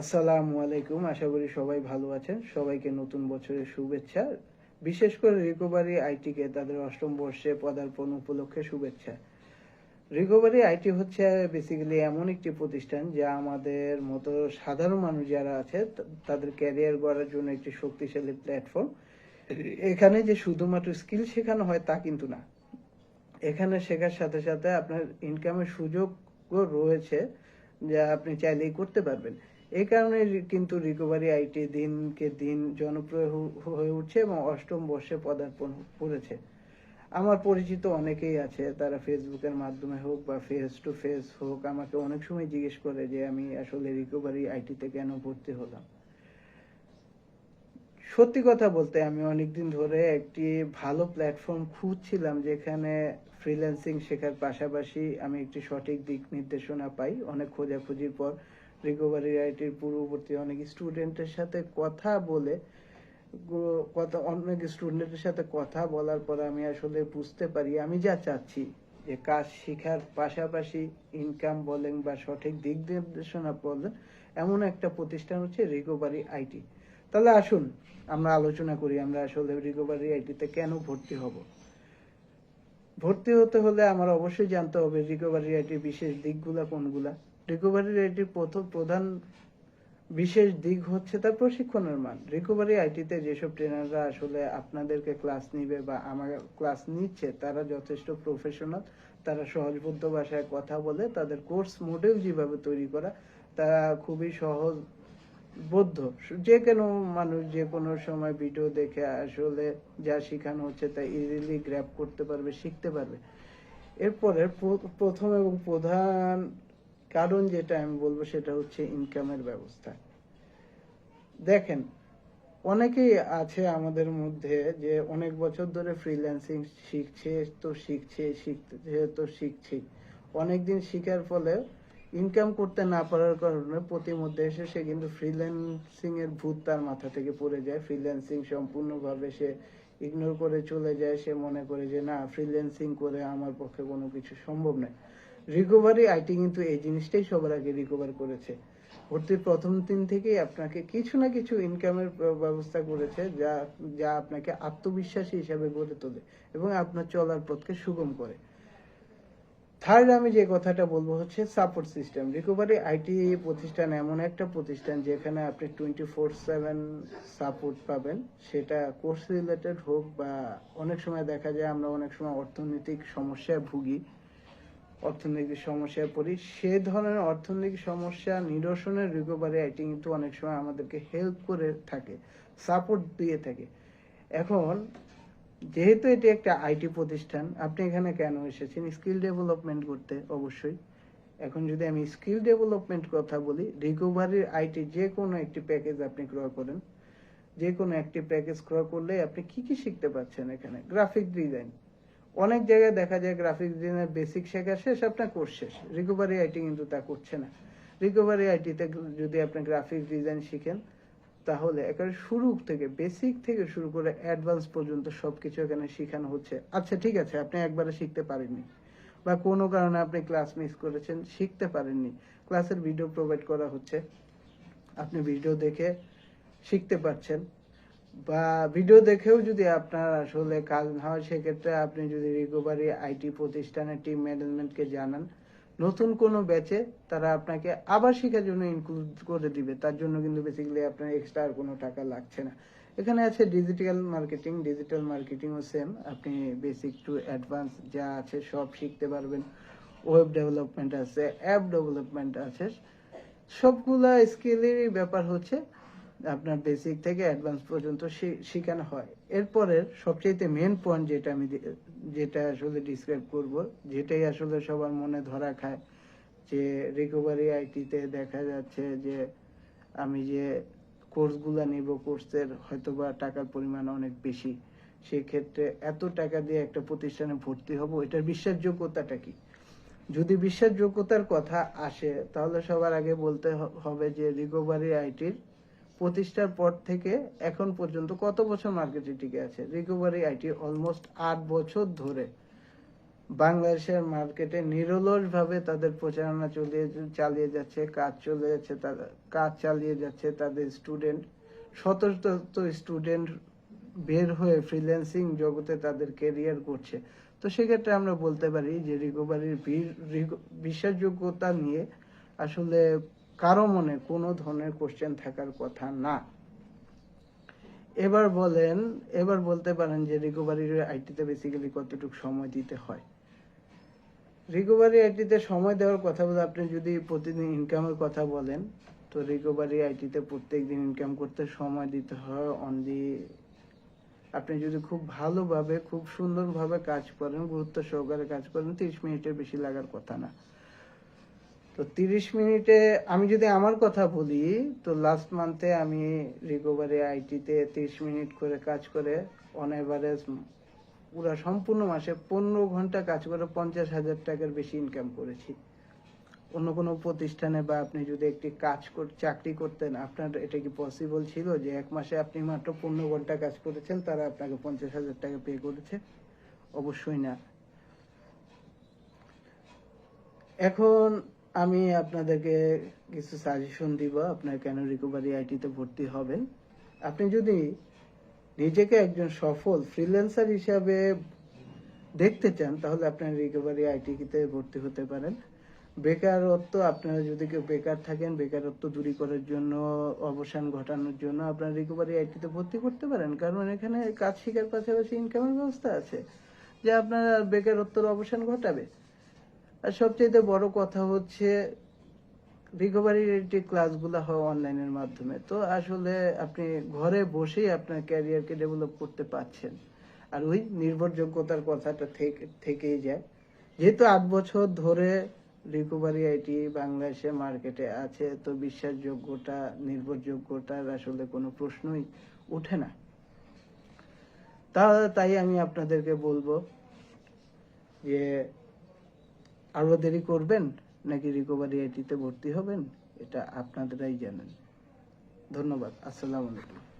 আসসালামু আলাইকুম, আশা করি সবাই ভালো আছেন। সবাইকে নতুন বছরের শুভেচ্ছা, বিশেষ করে রিকভারি আইটিকে তাদের অষ্টম বর্ষে পদার্পণ উপলক্ষে শুভেচ্ছা। রিকভারি আইটি হচ্ছে বেসিক্যালি এমন একটি প্রতিষ্ঠান যা আমাদের মতো সাধারণ মানুষ যারা আছে তাদের ক্যারিয়ার গড়ার জন্য একটি শক্তিশালী প্ল্যাটফর্ম এখানে যে শুধুমাত্র স্কিল শেখানো হয় তা কিন্তু না। এখানে শেখার সাথে সাথে আপনার ইনকামের সুযোগও রয়েছে যা আপনি চাইলেই করতে পারবেন। এই কারণে কিন্তু রিকভারি আইটি দিনকে দিন জনপ্রিয় হয়ে উঠছে এবং অষ্টম বর্ষে পদার্পণ করেছে। আমার পরিচিত অনেকেই আছে, তারা ফেসবুকের মাধ্যমে হোক বা ফেস টু ফেস হোক, আমাকে অনেক সময় জিজ্ঞেস করে যে আমি আসলে রিকভারি আইটিতে কেন ভর্তি হলাম। সত্যি কথা বলতে আমি অনেকদিন ধরে একটি ভালো প্ল্যাটফর্ম খুঁজছিলাম যেখানে ফ্রিল্যান্সিং শেখার পাশাপাশি আমি একটি সঠিক দিক নির্দেশনা পাই। অনেক খোঁজাখুঁজির পর রিকভারি আইটির পূর্ববর্তী অনেক স্টুডেন্টের সাথে কথা বলে কথা, অনেক স্টুডেন্টের সাথে কথা বলার পর আমি আসলে বুঝতে পারি, আমি যা চাচ্ছি, যে কাজ শেখার পাশাপাশি ইনকাম বলেন বা সঠিক দিক নির্দেশনা বলেন, এমন একটা প্রতিষ্ঠান হচ্ছে রিকভারি আইটি। তাহলে আসুন, আমরা আলোচনা করি, আমরা আসলে রিকভারি আইটিতে কেন ভর্তি হব? ভর্তি হতে হলে আমার অবশ্যই জানতে হবে রিকভারি আইটির বিশেষ দিকগুলা কোনগুলা। রিকভারি আইটির প্রথম প্রধান বিশেষ দিক হচ্ছে তার প্রশিক্ষণের মান। রিকভারি আইটিতে যেসব ট্রেনাররা আসলে আপনাদেরকে ক্লাস নিবে বা আমার ক্লাস নিচ্ছে, তারা যথেষ্ট প্রফেশনাল তারা সহজবোধ্য ভাষায় কথা বলে, তাদের কোর্স মডেল যেভাবে তৈরি করা, তা খুবই সহজ বোধ্য যে কোনো মানুষ যে কোনো সময় ভিডিও দেখে আসলে যা শেখানো হচ্ছে তা ইজিলি গ্র্যাপ করতে পারবে, শিখতে পারবে। এরপরে প্রথম এবং প্রধান কারণ যেটা আমি বলব সেটা হচ্ছে ইনকামের ব্যবস্থা। দেখেন, অনেকেই আছে আমাদের মধ্যে যে অনেক বছর ধরে ফ্রিল্যান্সিং শিখছে, তো শিখছে শিখছে, তো শিখছে। অনেকদিন শিখার ফলে ইনকাম করতে না পারার কারণে প্রতিমধ্যে এসে সে কিন্তু ফ্রিল্যান্সিং এর ভূত তার মাথা থেকে পড়ে যায়। ফ্রিল্যান্সিং সম্পূর্ণভাবে সে ইগনোর করে চলে যায়। সে মনে করে যে, না ফ্রিল্যান্সিং করে আমার পক্ষে কোনো কিছু সম্ভব নয়। রিকভারি আইটি কিন্তু এই জিনিসটাই সবার আগে রিকভার করেছে। ভর্তির প্রথম দিন থেকেই আপনাকে কিছু না কিছু ইনকামের ব্যবস্থা করেছে, যা যা আপনাকে আত্মবিশ্বাসী হিসাবে গড়ে তোলে এবং আপনার চলার পথকে সুগম করে। থার্ড আমি যে কথাটা বলব হচ্ছে সাপোর্ট সিস্টেম রিকভারি আইটি প্রতিষ্ঠান এমন একটা প্রতিষ্ঠান যেখানে আপনি টোয়েন্টি ফোর সেভেন সাপোর্ট পাবেন। সেটা কোর্স রিলেটেড হোক বা অনেক সময় দেখা যায় আমরা অনেক সময় অর্থনৈতিক সমস্যায় ভুগি। অর্থনৈতিক সমস্যায় পড়ি। সে ধরনের অর্থনৈতিক সমস্যা নিরসনের রিকভারি আইটি কিন্তু অনেক সময় আমাদেরকে হেল্প করে থাকে, সাপোর্ট দিয়ে থাকে। এখন যেহেতু এটি একটা আইটি প্রতিষ্ঠান, আপনি এখানে কেন এসেছেন? স্কিল ডেভেলপমেন্ট করতে অবশ্যই। এখন যদি আমি স্কিল ডেভেলপমেন্ট কথা বলি, রিকভারির আইটি যে কোনো একটি প্যাকেজ আপনি ক্রয় করেন। যে কোনো একটি প্যাকেজ ক্রয় করলে আপনি কি কি শিখতে পাচ্ছেন এখানে? Graphic design. অনেক জায়গায় দেখা যায় গ্রাফিক ডিজাইনের বেসিক শেখা শেষ, আপনার কোর্স শেষ। রিকভারি আইটি কিন্তু তা করছে না। রিকভারি আইটিতে যদি আপনি গ্রাফিক ডিজাইন শিখেন, তাহলে একেবারে শুরু থেকে বেসিক থেকে শুরু করে অ্যাডভান্স পর্যন্ত সব কিছু এখানে শেখানো হচ্ছে। আচ্ছা ঠিক আছে, আপনি একবারে শিখতে পারেননি। বা কোনো কারণে আপনি ক্লাস মিস করেছেন, শিখতে পারেননি। ক্লাসের ভিডিও প্রোভাইড করা হচ্ছে। আপনি ভিডিও দেখে শিখতে পারছেন। বা ভিডিও দেখেও যদি আপনার আসলে কাজ না হয়, সেক্ষেত্রে আপনি যদি রিকভারি আইটি প্রতিষ্ঠানের টিম ম্যানেজমেন্টকে জানান, নতুন কোনো ব্যাচে তারা আপনাকে আবার শেখার জন্য ইনক্লুড করে দিবে। তার জন্য কিন্তু বেসিক্যালি আপনার এক্সট্রা আর কোনো টাকা লাগছে না। এখানে আছে ডিজিটাল মার্কেটিং ডিজিটাল মার্কেটিংও সেম আপনি বেসিক টু অ্যাডভান্স যা আছে সব শিখতে পারবেন। ওয়েব ডেভেলপমেন্ট আছে অ্যাপ ডেভেলপমেন্ট আছে। সবগুলা স্কিলেরই ব্যাপার হচ্ছে আপনার বেসিক থেকে অ্যাডভান্স পর্যন্ত শেখানো হয়। এরপরে সবচেয়ে মেন পয়েন্ট যেটা আমি যেটা আসলে ডিসক্রাইব করব, যেটাই আসলে সবার মনে ধরা খায়, যে রিকভারি আইটিতে দেখা যাচ্ছে যে আমি যে কোর্সগুলো নিব কোর্সের হয়তোবা টাকার পরিমাণ অনেক বেশি, সেক্ষেত্রে এত টাকা দিয়ে একটা প্রতিষ্ঠানে ভর্তি হব, এটার বিশ্বাসযোগ্যতাটা কি? যদি বিশ্বাসযোগ্যতার কথা আসে, তাহলে সবার আগে বলতে হবে যে রিকভারি আইটির প্রতিষ্ঠার পর থেকে এখন পর্যন্ত কত বছর মার্কেটে টিকে আছে? রিকভারি আইটি অলমোস্ট আট বছর ধরে বাংলাদেশের মার্কেটে নিরলস ভাবে তাদের প্রচারণা চলিয়ে চালিয়ে যাচ্ছে, কাজ চলে যাচ্ছে তাদের কাজ চালিয়ে যাচ্ছে তাদের স্টুডেন্ট শত শত স্টুডেন্ট বের হয়ে ফ্রিল্যান্সিং জগতে তাদের কেরিয়ার করছে। তো সেক্ষেত্রে আমরা বলতে পারি যে রিকভারির বিশ্বাসযোগ্যতা নিয়ে আসলে কারও মনে কোনো ধরনের কোশ্চেন থাকার কথা না। এবার বলেন, এবার বলতে পারেন যে রিকভারির আইটিতে বেসিক্যালি কতটুকু সময় দিতে হয়। রিকভারি আইটিতে সময় দেওয়ার কথা বলে আপনি যদি প্রতিদিন ইনকামের কথা বলেন, তো রিকভারি আইটিতে প্রত্যেক দিন ইনকাম করতে সময় দিতে হয় অনলি আপনি যদি খুব ভালোভাবে, খুব সুন্দরভাবে কাজ করেন, গুরুত্ব সহকারে কাজ করেন, তিরিশ মিনিটের বেশি লাগার কথা না। তো তিরিশ মিনিটে আমি যদি আমার কথা বলি, তো লাস্ট মান্থে আমি রিকভারি আইটিতে তিরিশ মিনিট করে কাজ করে অন এভারেজ পুরো সম্পূর্ণ মাসে পনেরো ঘণ্টা কাজ করে পঞ্চাশ হাজার টাকার বেশি ইনকাম করেছি। অন্য কোনো প্রতিষ্ঠানে বা আপনি যদি একটি কাজ কর, চাকরি করতেন, আপনার এটা কি পসিবল ছিল যে এক মাসে আপনি মাত্র পনেরো ঘণ্টা কাজ করেছেন, তারা আপনাকে পঞ্চাশ হাজার টাকা পে করেছে? অবশ্যই না। এখন আমি আপনাদেরকে কিছু সাজেশন দিব, আপনার কেন রিকভারি আইটিতে ভর্তি হবেন। আপনি যদি নিজেকে একজন সফল ফ্রিল্যান্সার হিসাবে দেখতে চান, তাহলে আপনার রিকভারি আইটিতে ভর্তি হতে পারেন। বেকারত্ব, আপনারা যদি কেউ বেকার থাকেন, বেকারত্ব দূরীকরণের জন্য, অবসান ঘটানোর জন্য আপনার রিকভারি আইটিতে ভর্তি করতে পারেন। কারণ এখানে কাজ শেখার পাশাপাশি ইনকামের ব্যবস্থা আছে, যা আপনার বেকারত্বের অবসান ঘটাবে। আর সবচেয়ে বড় কথা হচ্ছে রিকভারি যে ক্লাসগুলো হয় অনলাইনের মাধ্যমে। তো আসলে আপনি ঘরে বসেই আপনার ক্যারিয়ারকে ডেভেলপ করতে পারছেন। আর ওই নির্ভরযোগ্যতার কথাটা থেকে, থেকেই যায়। যেহেতু আট বছর ধরে রিকভারি আইটি বাংলাদেশে মার্কেটে আছে, তো বিশ্বাসযোগ্যতা, নির্ভরযোগ্যতার আসলে কোনো প্রশ্নই ওঠে না। তা, তাই আমি আপনাদেরকে বলব যে আরও দেরি করবেন নাকি রিকভারি আইটিতে ভর্তি হবেন এটা আপনাদেরাই জানেন। ধন্যবাদ আসসালামু আলাইকুম।